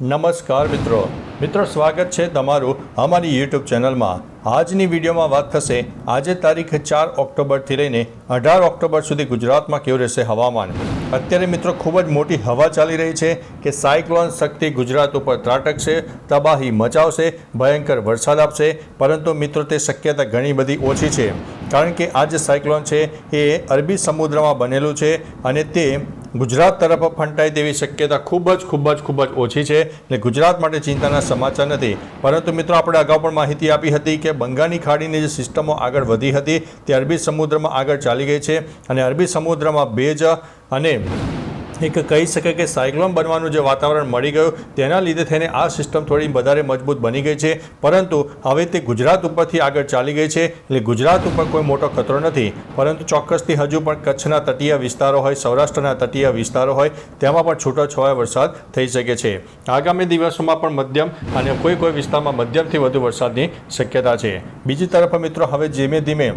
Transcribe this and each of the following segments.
નમસ્કાર મિત્રો. મિત્રો, સ્વાગત છે તમારું અમારી યુટ્યુબ ચેનલમાં. આજની વિડીયોમાં વાત થશે, આજે તારીખ ચાર ઓક્ટોબરથી લઈને અઢાર ઓક્ટોબર સુધી ગુજરાતમાં કેવું રહેશે હવામાન? અત્યારે મિત્રો, ખૂબ જ મોટી હવા ચાલી રહી છે કે સાયક્લોન શક્તિ ગુજરાત ઉપર ત્રાટકશે, તબાહી મચાવશે, ભયંકર વરસાદ આપશે, પરંતુ મિત્રો, તે શક્યતા ઘણી બધી ઓછી છે. કારણ કે આ જે સાયક્લોન છે, એ અરબી સમુદ્રમાં બનેલું છે અને તે ગુજરાત તરફ ફંટાય તેવી શક્યતા ખૂબ જ ખૂબ જ ખૂબ જ ઓછી છે એટલે ગુજરાત માટે ચિંતાના સમાચાર નથી. પરંતુ મિત્રો, આપણે અગાઉ પણ માહિતી આપી હતી કે બંગાળની ખાડીની જે સિસ્ટમો આગળ વધી હતી, તે અરબી સમુદ્રમાં આગળ ચાલી ગઈ છે અને અરબી સમુદ્રમાં ભેજ અને એક કહી શકાય કે સાયક્લોન બનવાનું જે વાતાવરણ મળી ગયું, તેના લીધે થઈને આ સિસ્ટમ થોડી વધારે મજબૂત બની ગઈ છે. પરંતુ હવે તે ગુજરાત ઉપરથી આગળ ચાલી ગઈ છે. એટલે ગુજરાત ઉપર કોઈ મોટો ખતરો નથી. પરંતુ ચોક્કસથી હજુ પણ કચ્છના તટીય વિસ્તારો હોય, સૌરાષ્ટ્રના તટીય વિસ્તારો હોય, તેમાં પણ છૂટોછવાયો વરસાદ થઈ શકે છે. આગામી દિવસોમાં પણ મધ્યમ અને કોઈ કોઈ વિસ્તારમાં મધ્યમથી વધુ વરસાદની શક્યતા છે. બીજી તરફ મિત્રો, હવે ધીમે ધીમે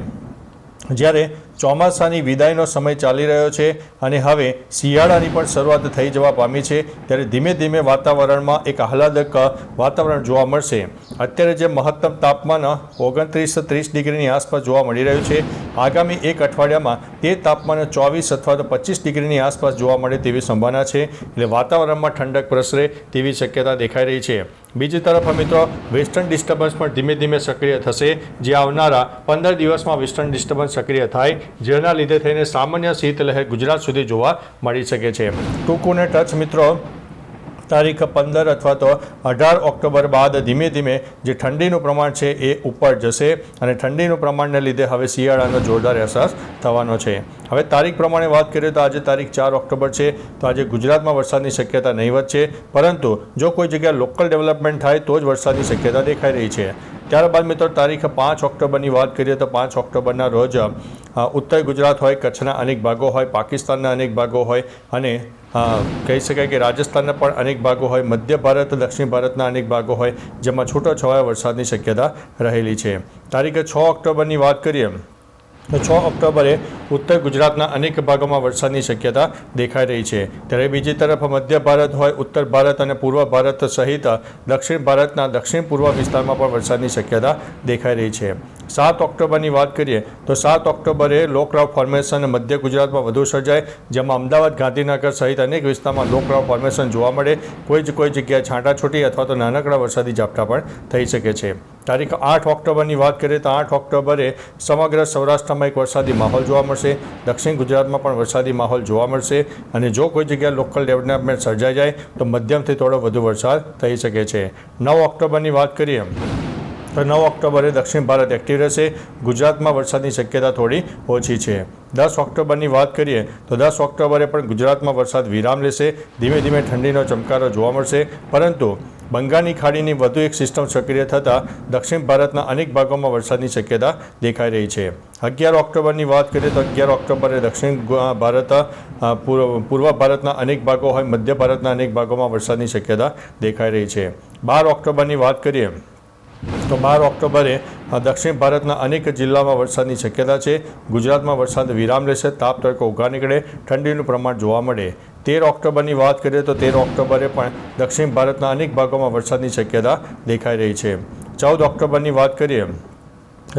જ્યારે ચોમાસાની વિદાયનો સમય ચાલી રહ્યો છે અને હવે શિયાળાની પણ શરૂઆત થઈ જવા પામી છે. ત્યારે ધીમે ધીમે વાતાવરણમાં એક આહલાદક વાતાવરણ જોવા મળશે. અત્યારે જે મહત્તમ તાપમાન ઓગણત્રીસ ત્રીસ ડિગ્રીની આસપાસ જોવા મળી રહ્યું છે. આગામી એક અઠવાડિયામાં તે તાપમાન ચોવીસ અથવા તો પચીસ ડિગ્રીની આસપાસ જોવા મળે તેવી સંભાવના છે. એટલે વાતાવરણમાં ઠંડક પ્રસરે તેવી શક્યતા દેખાઈ રહી છે. બીજી તરફ મિત્રો વેસ્ટર્ન ડિસ્ટર્બન્સ પણ ધીમે ધીમે સક્રિય થશે. જે આવનારા પંદર દિવસમાં વેસ્ટર્ન ડિસ્ટર્બન્સ સક્રિય થાય જેના લીધે થઈને સામાન્ય શીતલહેર ગુજરાત સુધી જોવા મળી શકે છે. ટૂંકુને ટચ મિત્રો, તારીખ પંદર અથવા તો અઢાર ઓક્ટોબર બાદ ધીમે ધીમે જે ઠંડીનું પ્રમાણ છે એ ઉપર જશે અને ઠંડીનું પ્રમાણને લીધે હવે શિયાળાનો જોરદાર અહેસાસ થવાનો છે. હવે તારીખ પ્રમાણે વાત કરીએ તો આજે તારીખ ચાર ઓક્ટોબર છે, તો આજે ગુજરાતમાં વરસાદની શક્યતા નહીવત છે, પરંતુ જો કોઈ જગ્યાએ લોકલ ડેવલપમેન્ટ થાય તો જ વરસાદની શક્યતા દેખાઈ રહી છે. ત્યારબાદ મિત્રો તારીખ પાંચ ઓક્ટોબરની વાત કરીએ તો પાંચ ઓક્ટોબરના રોજ ઉત્તર ગુજરાત હોય, કચ્છના અનેક ભાગો હોય, પાકિસ્તાનના અનેક ભાગો હોય અને કહી શકાય કે રાજસ્થાનના પણ અનેક ભાગો હોય, મધ્ય ભારત, દક્ષિણ ભારતના અનેક ભાગો હોય, જેમાં છૂટોછવાયા વરસાદની શક્યતા રહેલી છે. તારીખે છ ઓક્ટોબરની વાત કરીએ તો છ ઓક્ટોબરે ઉત્તર ગુજરાતના અનેક ભાગોમાં વરસાદની શક્યતા દેખાઈ રહી છે. ત્યારે બીજી તરફ મધ્ય ભારત હોય, ઉત્તર ભારત અને પૂર્વ ભારત સહિત દક્ષિણ ભારતના દક્ષિણ પૂર્વ વિસ્તારમાં પણ વરસાદની શક્યતા દેખાઈ રહી છે. સાત ઓક્ટોબરની વાત કરીએ, તો સાત ઓક્ટોબરે લોકરાવ ફોર્મેશન મધ્ય ગુજરાતમાં વધુ સર્જાય, જેમાં અમદાવાદ, ગાંધીનગર સહિત અનેક વિસ્તારમાં લોકરાવ ફોર્મેશન જોવા મળે. કોઈ જ કોઈ જગ્યાએ છાંટાછૂટી અથવા તો નાનકડા વરસાદી ઝાપટા પણ થઈ શકે છે. તારીખ આઠ ઓક્ટોબરની વાત કરીએ, તો આઠ ઓક્ટોબરે સમગ્ર સૌરાષ્ટ્રમાં એક વરસાદી માહોલ જોવા મળશે. દક્ષિણ ગુજરાતમાં પણ વરસાદી માહોલ જોવા મળશે. અને જો કોઈ જગ્યાએ લોકલ ડેવલપમેન્ટ સર્જાઈ જાય, તો મધ્યમથી થોડો વધુ વરસાદ થઈ શકે છે. નવ ઓક્ટોબરની વાત કરીએ તો નવ ઓક્ટોબરે દક્ષિણ ભારત એક્ટિવ રહેશે. ગુજરાતમાં વરસાદની શક્યતા થોડી ઓછી છે. દસ ઓક્ટોબરની વાત કરીએ તો દસ ઓક્ટોબરે પણ ગુજરાતમાં વરસાદ વિરામ લેશે. ધીમે ધીમે ઠંડીનો ચમકારો જોવા મળશે. પરંતુ બંગાળની ખાડીની વધુ એક સિસ્ટમ સક્રિય થતાં દક્ષિણ ભારતના અનેક ભાગોમાં વરસાદની શક્યતા દેખાઈ રહી છે. અગિયાર ઓક્ટોબરની વાત કરીએ તો અગિયાર ઓક્ટોબરે દક્ષિણ ભારત પૂર્વ ભારતના અનેક ભાગો હોય, મધ્ય ભારતના અનેક ભાગોમાં વરસાદની શક્યતા દેખાઈ રહી છે. બાર ઓક્ટોબરની વાત કરીએ તો બાર ઓક્ટોબરે દક્ષિણ ભારતના અનેક જિલ્લામાં વરસાદની શક્યતા છે. ગુજરાતમાં વરસાદ વિરામ રહેશે, તાપ તડકો ઉગા નીકળે, ઠંડીનું પ્રમાણ જોવા મળે. તેર ઓક્ટોબરની વાત કરીએ તો તેર ઓક્ટોબરે પણ દક્ષિણ ભારતના અનેક ભાગોમાં વરસાદની શક્યતા દેખાઈ રહી છે. ચૌદ ઓક્ટોબરની વાત કરીએ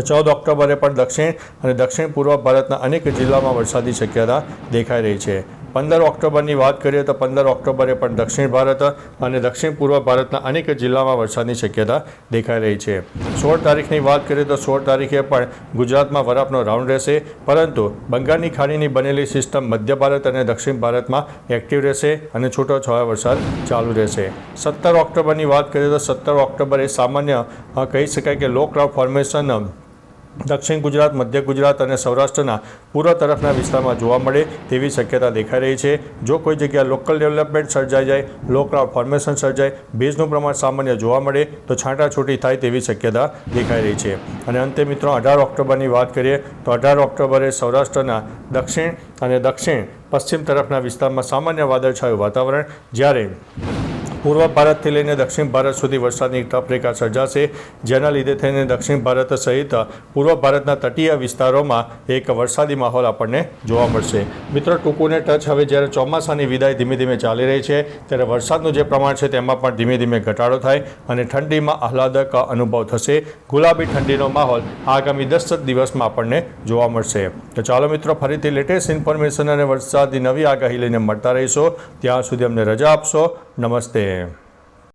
ચૌદ ઓક્ટોબરે પણ દક્ષિણ અને દક્ષિણ પૂર્વ ભારતના અનેક જિલ્લામાં વરસાદની શક્યતા દેખાઈ રહી છે. પંદર ઓક્ટોબરની વાત કરીએ તો પંદર ઓક્ટોબરે પણ દક્ષિણ ભારત અને દક્ષિણ પૂર્વ ભારતના અનેક જિલ્લામાં વરસાદની શક્યતા દેખાઈ રહી છે. સોળ તારીખની વાત કરીએ તો સોળ તારીખે પણ ગુજરાતમાં વરાપનો રાઉન્ડ રહેશે, પરંતુ બંગાળની ખાડીની બનેલી સિસ્ટમ મધ્ય ભારત અને દક્ષિણ ભારતમાં એક્ટિવ રહેશે અને છૂટો છવાયો વરસાદ ચાલુ રહેશે. સત્તર ઓક્ટોબરની વાત કરીએ તો સત્તર ઓક્ટોબરે સામાન્ય કહી શકાય કે લો ક્લાઉડ ફોર્મેશન દક્ષિણ ગુજરાત, મધ્ય ગુજરાત અને સૌરાષ્ટ્રના પૂર્વ તરફના વિસ્તારમાં જોવા મળે તેવી શક્યતા દેખાઈ રહી છે. જો કોઈ જગ્યાએ લોકલ ડેવલપમેન્ટ સર્જાઈ જાય લો ફોર્મેશન સર્જાય, ભેજનું પ્રમાણ સામાન્ય જોવા મળે, તો છાંટાછૂટી થાય તેવી શક્યતા દેખાઈ રહી છે. અને અંતે મિત્રો, અઢાર ઓક્ટોબરની વાત કરીએ, તો અઢાર ઓક્ટોબરે સૌરાષ્ટ્રના દક્ષિણ અને દક્ષિણ પશ્ચિમ તરફના વિસ્તારમાં સામાન્ય વાદળછાયું વાતાવરણ જ્યારે પૂર્વ ભારતથી લઈને દક્ષિણ ભારત સુધી વરસાદની ટફરેખા સર્જાશે, જેના લીધે થઈને દક્ષિણ ભારત સહિત પૂર્વ ભારતના તટીય વિસ્તારોમાં એક વરસાદી માહોલ આપણને જોવા મળશે. મિત્રો, ટૂંકુને ટચ હવે જ્યારે ચોમાસાની વિદાય ધીમે ધીમે ચાલી રહી છે, ત્યારે વરસાદનું જે પ્રમાણ છે તેમાં પણ ધીમે ધીમે ઘટાડો થાય અને ઠંડીમાં આહલાદક અનુભવ થશે. ગુલાબી ઠંડીનો માહોલ આગામી દસ દિવસમાં આપણને જોવા મળશે. તો ચાલો મિત્રો, ફરીથી લેટેસ્ટ ઇન્ફોર્મેશન અને વરસાદની નવી આગાહી લઈને મળતા રહીશો. ત્યાં સુધી અમને રજા આપશો. નમસ્તે